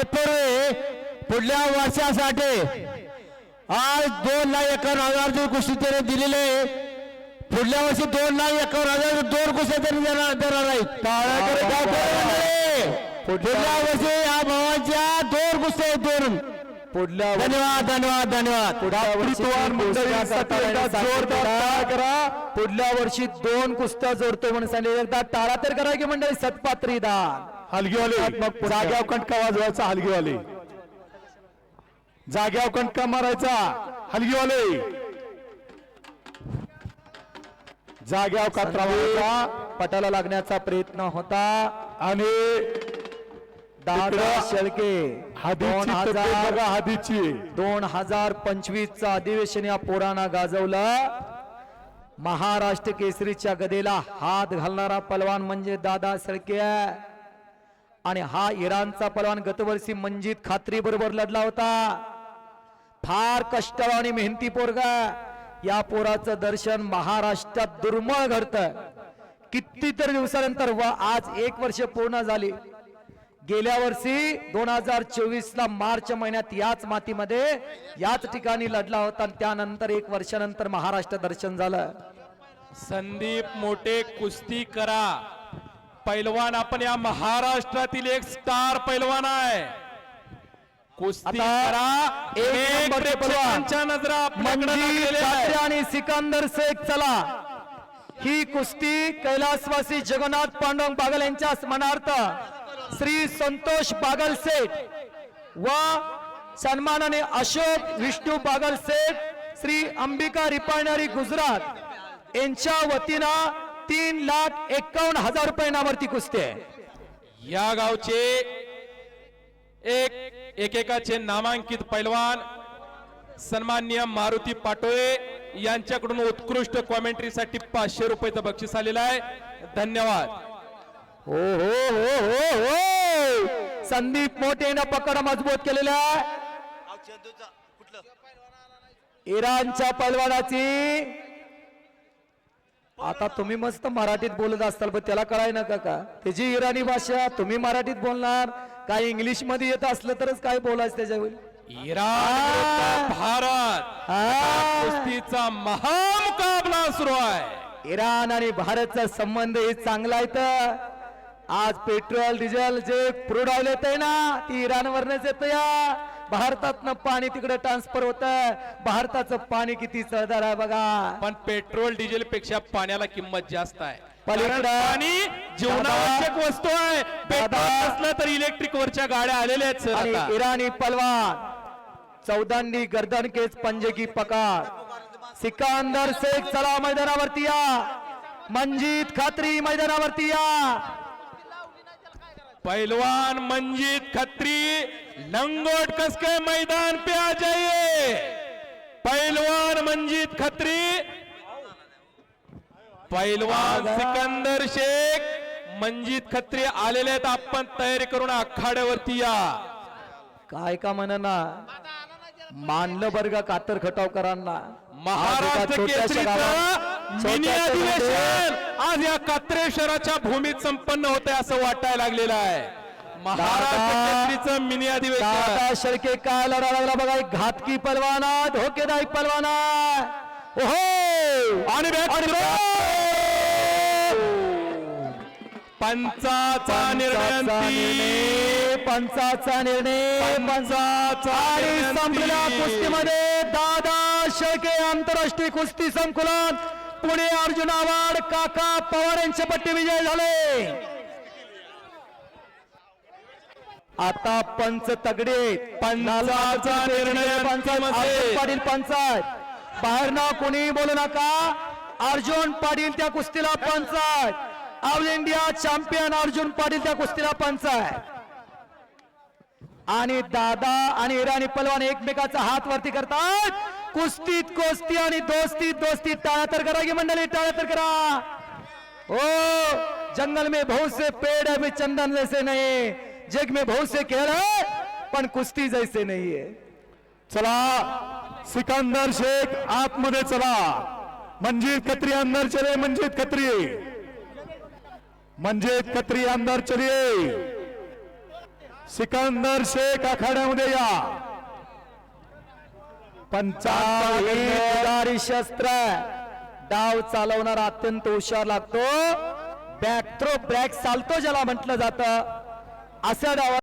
तत्पर पुढल्या वर्षासाठी आज दोन लाख एकावन्न हजार जे कुस्ती त्याने दिलेले. पुढल्या वर्षी दोन लाख एकावन्न हजार दोन कुस्त्या त्यांनी देणार देणार आहेत. पुढल्या वर्षी या भावाच्या दोन कुस्त्या आहेत दोन. पुढल्या धन्यवाद धन्यवाद धन्यवाद. जोरदार करा. पुढल्या वर्षी दोन कुस्त्या जोडतो म्हणून सांगितले. एकदा टाळा तर करा की मंडळी सतपात्री दान. हलगीवाले. जाग्यावर कंटका वाजवायचा हलगीवाले. जाग्यावर कंटका मारायचा हलगीवाले. जाग्यावर कात्रा पटाला लागण्याचा प्रयत्न होता. आणि दादा शेळके हादीची दोन हजार पंचवीस चं अधिवेशन या पोरांना गाजवलं. महाराष्ट्र केसरीच्या गदेला हात घालणारा पलवान म्हणजे दादा सळके. आणि हा इराणचा पलवान गतवर्षी मंजित खात्री बरोबर लढला होता. फार कष्ट आणि मेहनती पोरगा या पोराचं दर्शन महाराष्ट्रात दुर्मळ घडत. कितीतरी दिवसानंतर व आज एक वर्ष पूर्ण झाली. गेल्या वर्षी दोन हजार चोवीस ला मार्च महिन्यात याच मातीमध्ये याच ठिकाणी लढला होता आणि त्यानंतर एक वर्षानंतर महाराष्ट्र दर्शन झालं. संदीप मोठे कुस्ती करा. पैलवान आपण या महाराष्ट्रातील एक स्टार पैलवान आहे. कुस्ती. आणि सिकंदर शेख चला. ही कुस्ती कैलासवासी जगन्नाथ पांडुरंग बागल यांच्या स्मरणार्थ श्री संतोष बागल शेठ व सन्मानाने अशोक विष्णू बागल शेठ श्री अंबिका रिफायनरी गुजरात यांच्या वतीनं तीन लाख एक्कावन्न हजार रुपये नावरती कुस्ती आहे. या गावचे एक एकेकाचे नामांकित पैलवान सन्माननीय मारुती पाटोळे यांच्याकडून उत्कृष्ट कॉमेंट्रीसाठी पाचशे रुपयाचं बक्षीस आलेलं आहे. धन्यवाद. हो हो हो हो हो. संदीप मोठेनं पकड मजबूत केलेला आहे. इराणच्या पैलवानाची आता तुम्ही मस्त मराठीत बोलत असताल पण त्याला कळाय नका का त्याची इराणी भाषा तुम्ही मराठीत बोलणार. काय इंग्लिशमध्ये येत असलं तरच काय बोलायचं त्याच्यावर? इराण भारत. कुस्तीचा महामुकाबला सुरू आहे. इराण आणि भारतचा संबंध हे चांगला आहे तर. आज पेट्रोल डिझेल जे क्रूड ऑइल येत आहे ना ती इराण वरनच येत या. भारतातनं पाणी तिकडे ट्रान्सफर होत भारताचं पाणी किती चढदार आहे बघा. पण पेट्रोल डिझेल पेक्षा पाण्याला किंमत जास्त आहे. पलीकडं- पाणी जीवनावश्यक वस्तू आहे. पेट्रोल दादा- नसलं तर इलेक्ट्रिक वरच्या गाड्या आलेल्या आहेत सर आणि आता. इराणी पलवान चौदांनी गर्दन केस पंजे की पकार. सिकंदर शेख चला मैदानावरती या. मंजित खात्री मैदानावरती या. पहलवान मंजीत खत्री लंगोट कस के मैदान पे आ जाइए। पहलवान मंजीत खत्री। पहलवान सिकंदर शेख मंजीत खत्री आलेले आहेत. आपण तयारी करून आखाड्यावरती या. काय का म्हणना? मानलं का कातर खटावकरांना? महाराष्ट्र आज अधिवेशन. या कात्रे शहराच्या भूमीत संपन्न होत असं वाटायला लागलेलं आहे. महाराष्ट्र मिनी अधिवेशन. दादा शेळके काय लढा लागला बघा एक घातकी पलवाना धोकेदायक पलवाना. ओहो! आणि पंचाचा निर्णय पंचाचा. निर्णय पंचाचा अंतिम. कुस्तीमध्ये दादा शेळके आंतरराष्ट्रीय कुस्ती संकुलन पुणे अर्जुन आव्हाड काका पवार यांचे पट्टी विजय झाले. आता पंच तगडे पंचाचा निर्णय पाटील पंचायत बाहेर ना कोणी बोलू नका. अर्जुन पाटील त्या कुस्तीला panchayat all India champion Arjun Patil त्या कुस्तीला पंचायत आणि दादा आणि इराणी पलवान एकमेकाचा हात वरती करतात. कुस्तीत कुस्ती आणि दोस्तीत दोस्ती टाळ्या तर करा की मंडळी टाळ्या तर करा. ओ जंगल में बहुत से पेड़ है चंदन जैसे नहीं. जग में बहुत से खेल है पण कुस्ती जैसे नहीं है। चला। सिकंदर शेख आतमध्ये चला। मंजीत खत्री अंदर चले मंजीत खत्री। मंजीत खत्री अंदर चलिए। सिकंदर शेख आखाड्यामध्ये या। पंचावन्न शस्त्र डाव चालवणारा अत्यंत हुशार लागतो। बॅक थ्रो ब्रॅक चालतो ज्याला म्हटलं जातं। असा डावा